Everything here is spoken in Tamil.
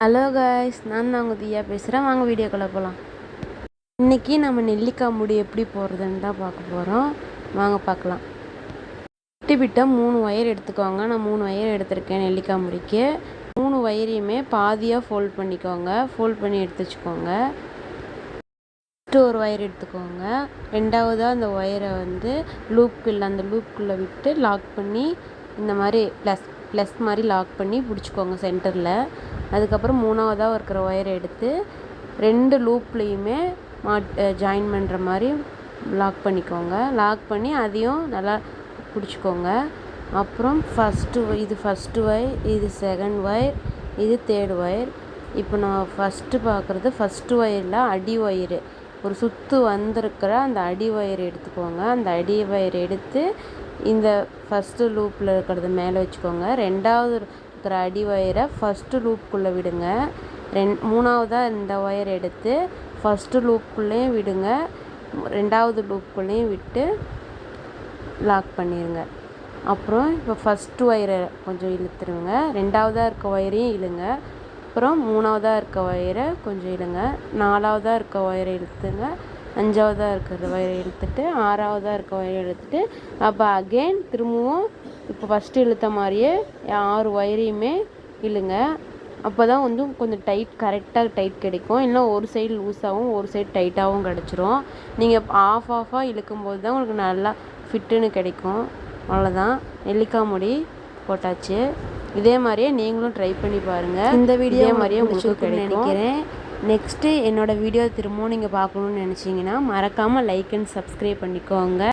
ஹலோ காய்ஸ் நான் தான் உங்கள் தியா பேசுகிறேன் வாங்க வீடியோக்குள்ளே போகலாம் இன்றைக்கி நம்ம நெல்லிக்காய் முடி எப்படி போடுறதுன்னு தான் பார்க்க போகிறோம் வாங்க பார்க்கலாம். விட்டு விட்டால் மூணு ஒயர் எடுத்துக்கோங்க. நான் மூணு ஒயர் எடுத்திருக்கேன் நெல்லிக்காய் முடிக்கு. மூணு ஒயரையுமே பாதியாக ஃபோல்ட் பண்ணிக்கோங்க. ஃபோல்ட் பண்ணி எடுத்து வச்சுக்கோங்க. ஃபஸ்ட்டு ஒரு ஒயர் எடுத்துக்கோங்க. ரெண்டாவதாக அந்த ஒயரை வந்து லூப்குள்ளே அந்த லூப்குள்ளே விட்டு லாக் பண்ணி இந்த மாதிரி ப்ளஸ் ப்ளஸ் மாதிரி லாக் பண்ணி பிடிச்சிக்கோங்க சென்டரில் அதுக்கப்புறம் மூணாவதாக இருக்கிற ஒயரை எடுத்து ரெண்டு லூப்லேயுமே மாட் ஜாயின் பண்ணுற மாதிரி லாக் பண்ணிக்கோங்க. லாக் பண்ணி அதையும் நல்லா பிடிச்சிக்கோங்க. அப்புறம் ஃபஸ்ட்டு இது ஃபஸ்ட்டு ஒயர் இது செகண்ட் ஒயர் இது தேர்ட் ஒயர் இப்போ நான் ஃபஸ்ட்டு பார்க்குறது ஃபஸ்ட்டு ஒயரில் அடி ஒயரு ஒரு சுற்று வந்திருக்கிற அந்த அடி ஒயர் எடுத்துக்கோங்க. அந்த அடி ஒயர் எடுத்து இந்த ஃபஸ்ட்டு லூப்பில் இருக்கிறது மேலே வச்சுக்கோங்க. ரெண்டாவது இருக்கிற அடி ஒயரை ஃபஸ்ட்டு லூப்புக்குள்ளே விடுங்க. ரெண் மூணாவதாக இந்த ஒயர் எடுத்து ஃபஸ்ட்டு லூப்புக்குள்ளேயும் விடுங்க. ரெண்டாவது லூப்புக்குள்ளேயும் விட்டு லாக் பண்ணிடுங்க அப்புறம் இப்போ ஃபஸ்ட்டு ஒயரை கொஞ்சம் இழுத்துருங்க. ரெண்டாவதாக இருக்க ஒயரையும் இழுங்க. அப்புறம் மூணாவதாக இருக்க ஒயரை கொஞ்சம் இழுங்க. நாலாவதாக இருக்க ஒயரை இழுத்துங்க. அஞ்சாவதாக இருக்கிற ஒயரை இழுத்துட்டு ஆறாவதாக இருக்க ஒயரை இழுத்துட்டு அப்போ அகெயின் திரும்பவும் இப்போ ஃபஸ்ட்டு இழுத்த மாதிரியே ஆறு ஒயரையுமே இழுங்க. அப்போ தான் வந்து கொஞ்சம் டைட் கரெக்டாக டைட் கிடைக்கும். இல்லை ஒரு சைடு லூஸாகவும் ஒரு சைடு டைட்டாகவும் கிடச்சிரும். நீங்கள் ஆஃப் ஆஃபாக இழுக்கும்போது தான் உங்களுக்கு நல்லா ஃபிட்டுன்னு கிடைக்கும். அவ்வளோதான் நெல்லிக்காய் முடி போட்டாச்சு. இதே மாதிரியே நீங்களும் ட்ரை பண்ணி பாருங்கள் இந்த வீடியோ மாதிரியே உங்களுக்கு நினைக்கிறேன். நெக்ஸ்ட்டு என்னோடய வீடியோ திரும்பவும் நீங்கள் பார்க்கணுன்னு நினச்சிங்கன்னா மறக்காமல் லைக் அண்ட் சப்ஸ்கிரைப் பண்ணிக்கோங்க.